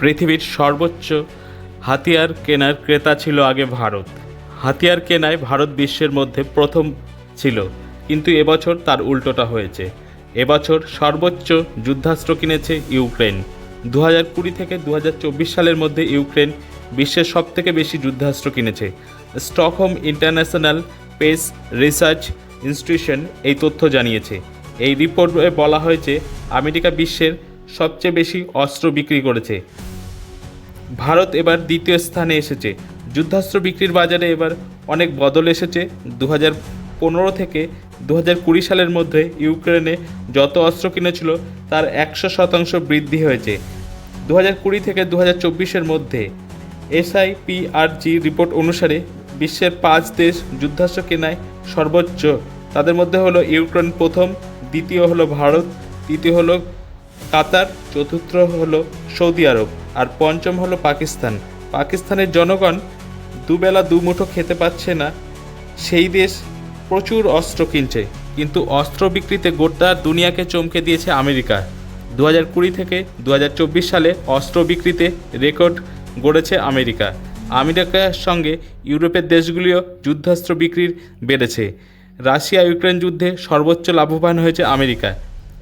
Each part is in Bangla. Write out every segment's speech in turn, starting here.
পৃথিবীর সর্বোচ্চ হাতিয়ার কেনার ক্রেতা ছিল আগে ভারত। হাতিয়ার কেনায় ভারত বিশ্বের মধ্যে প্রথম ছিল, কিন্তু এবছর তার উল্টোটা হয়েছে। এবছর সর্বোচ্চ যুদ্ধাস্ত্র কিনেছে ইউক্রেন। দু হাজার কুড়ি থেকে দু হাজার চব্বিশ সালের মধ্যে ইউক্রেন বিশ্বের সবথেকে বেশি যুদ্ধাস্ত্র কিনেছে। Stockholm International Peace Research Institution এই তথ্য জানিয়েছে। এই রিপোর্টে বলা হয়েছে, আমেরিকা বিশ্বের সবচেয়ে বেশি অস্ত্র বিক্রি করেছে। ভারত এবার দ্বিতীয় স্থানে এসেছে। যুদ্ধাস্ত্র বিক্রির বাজারে এবার অনেক বদল এসেছে। দু পনেরো থেকে দু কুড়ি সালের মধ্যে ইউক্রেনে যত অস্ত্র কিনেছিল, তার একশো শতাংশ বৃদ্ধি হয়েছে। দু কুড়ি থেকে দু চব্বিশের মধ্যে এসআইপিআরজি রিপোর্ট অনুসারে বিশ্বের পাঁচ দেশ যুদ্ধাস্ত্র কেনায় সর্বোচ্চ। তাদের মধ্যে হলো ইউক্রেন প্রথম, দ্বিতীয় হলো ভারত, তৃতীয় হলো কাতার, চতুর্থ হলো সৌদি আরব আর পঞ্চম হলো পাকিস্তান। পাকিস্তানের জনগণ দুবেলা দুমুঠো খেতে পাচ্ছে না। সেই দেশ প্রচুর অস্ত্র কিনছে, কিন্তু অস্ত্র বিক্রিতে গোটা দুনিয়াকে চমকে দিয়েছে আমেরিকা। দু কুড়ি থেকে দু সালে অস্ত্র বিক্রিতে রেকর্ড গড়েছে আমেরিকা। আমেরিকার সঙ্গে ইউরোপের দেশগুলিও যুদ্ধাস্ত্র বিক্রির বেড়েছে। রাশিয়া ইউক্রেন যুদ্ধে সর্বোচ্চ লাভবান হয়েছে আমেরিকা।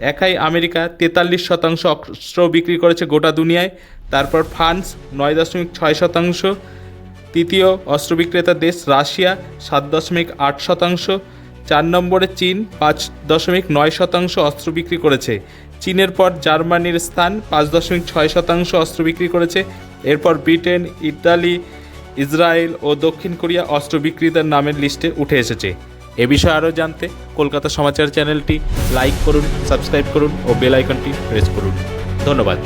একাই আমেরিকা তেতাল্লিশ শতাংশ অস্ত্র বিক্রি করেছে গোটা দুনিয়ায়। তারপর ফ্রান্স নয় দশমিক ছয় শতাংশ। তৃতীয় অস্ত্র বিক্রেতা দেশ রাশিয়া সাত দশমিক আট শতাংশ। চার নম্বরে চীন পাঁচ দশমিক নয় শতাংশ অস্ত্র বিক্রি করেছে। চীনের পর জার্মানির স্থান পাঁচ দশমিক ছয় শতাংশ অস্ত্র বিক্রি করেছে। এরপর ব্রিটেন, ইতালি, ইসরায়েল ও দক্ষিণ কোরিয়া অস্ত্র বিক্রেতার নামের লিস্টে উঠে এসেছে। এ বিষয়ে আরও জানতে কলকাতা সমাচার চ্যানেলটি লাইক করুন, সাবস্ক্রাইব করুন ও বেল আইকনটি প্রেস করুন। ধন্যবাদ।